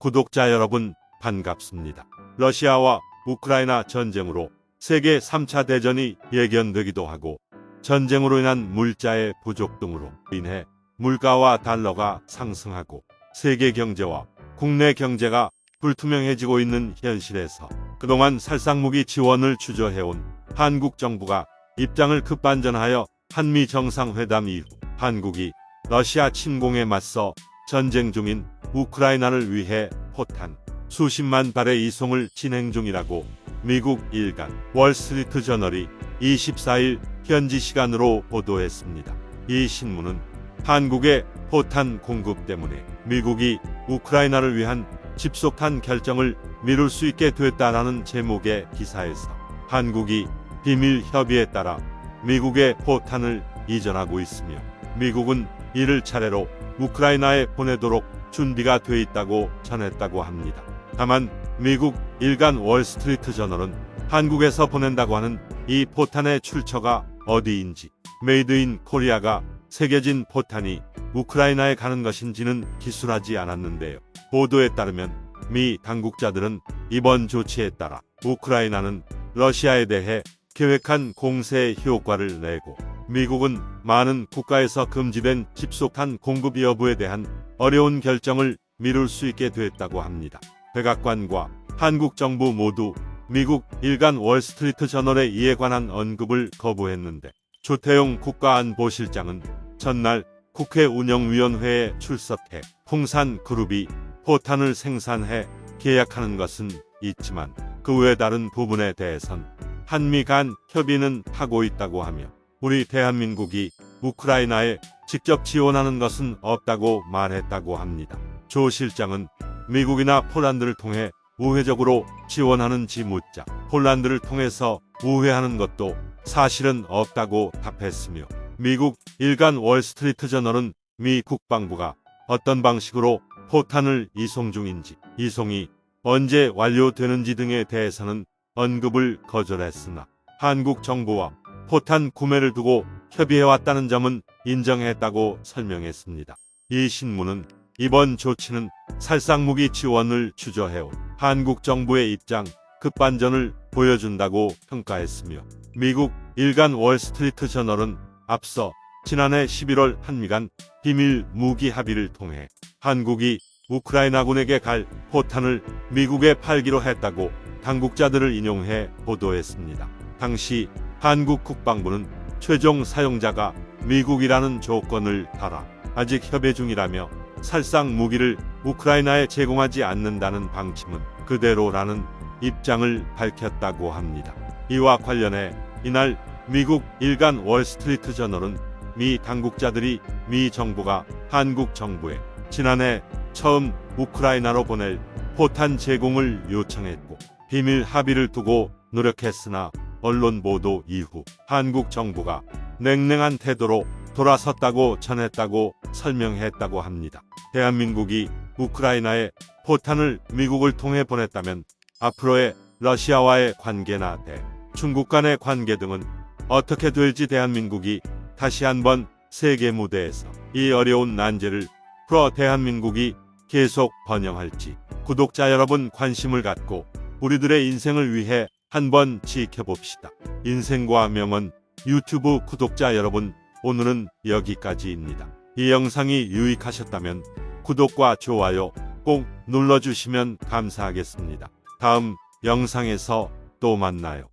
구독자 여러분 반갑습니다. 러시아와 우크라이나 전쟁으로 세계 3차 대전이 예견되기도 하고 전쟁으로 인한 물자의 부족 등으로 인해 물가와 달러가 상승하고 세계 경제와 국내 경제가 불투명해지고 있는 현실에서 그동안 살상무기 지원을 주저해온 한국 정부가 입장을 급반전하여 한미 정상회담 이후 한국이 러시아 침공에 맞서 전쟁 중인 우크라이나를 위해 포탄 수십만 발의 이송을 진행 중이라고 미국 일간 월스트리트 저널이 24일 현지 시간으로 보도했습니다. 이 신문은 한국의 포탄 공급 때문에 미국이 우크라이나를 위한 집속한 결정을 미룰 수 있게 됐다라는 제목의 기사에서 한국이 비밀 협의에 따라 미국의 포탄을 이전하고 있으며 미국은 이를 차례로 우크라이나에 보내도록 준비가 돼 있다고 전했다고 합니다. 다만 미국 일간 월스트리트 저널은 한국에서 보낸다고 하는 이 포탄의 출처가 어디인지 메이드 인 코리아가 새겨진 포탄이 우크라이나에 가는 것인지는 기술하지 않았는데요. 보도에 따르면 미 당국자들은 이번 조치에 따라 우크라이나는 러시아에 대해 계획한 공세의 효과를 내고 미국은 많은 국가에서 금지된 집속탄 공급 여부에 대한 어려운 결정을 미룰 수 있게 됐다고 합니다. 백악관과 한국 정부 모두 미국 일간 월스트리트 저널의 이에 관한 언급을 거부했는데 조태용 국가안보실장은 전날 국회 운영위원회에 출석해 풍산 그룹이 포탄을 생산해 계약하는 것은 있지만 그 외 다른 부분에 대해선 한미 간 협의는 하고 있다고 하며 우리 대한민국이 우크라이나에 직접 지원하는 것은 없다고 말했다고 합니다. 조 실장은 미국이나 폴란드를 통해 우회적으로 지원하는지 묻자 폴란드를 통해서 우회하는 것도 사실은 없다고 답했으며 미국 일간 월스트리트 저널은 미 국방부가 어떤 방식으로 포탄을 이송 중인지 이송이 언제 완료되는지 등에 대해서는 언급을 거절했으나 한국 정부와 포탄 구매를 두고 협의해왔다는 점은 인정했다고 설명했습니다. 이 신문은 이번 조치는 살상무기 지원을 주저해온 한국 정부의 입장 급반전을 보여준다고 평가했으며 미국 일간 월스트리트 저널은 앞서 지난해 11월 한미 간 비밀 무기 합의를 통해 한국이 우크라이나군에게 갈 포탄을 미국에 팔기로 했다고 당국자들을 인용해 보도했습니다. 당시 한국 국방부는 최종 사용자가 미국이라는 조건을 달아 아직 협의 중이라며 살상 무기를 우크라이나에 제공하지 않는다는 방침은 그대로라는 입장을 밝혔다고 합니다. 이와 관련해 이날 미국 일간 월스트리트 저널은 미 당국자들이 미 정부가 한국 정부에 지난해 처음 우크라이나로 보낼 포탄 제공을 요청했고 비밀 합의를 두고 노력했으나 언론 보도 이후 한국 정부가 냉랭한 태도로 돌아섰다고 전했다고 설명했다고 합니다. 대한민국이 우크라이나에 포탄을 미국을 통해 보냈다면 앞으로의 러시아와의 관계나 대 중국 간의 관계 등은 어떻게 될지 대한민국이 다시 한번 세계 무대에서 이 어려운 난제를 풀어 대한민국이 계속 번영할지 구독자 여러분 관심을 갖고 우리들의 인생을 위해 한번 지켜봅시다. 인생과 명언 유튜브 구독자 여러분 오늘은 여기까지입니다. 이 영상이 유익하셨다면 구독과 좋아요 꼭 눌러주시면 감사하겠습니다. 다음 영상에서 또 만나요.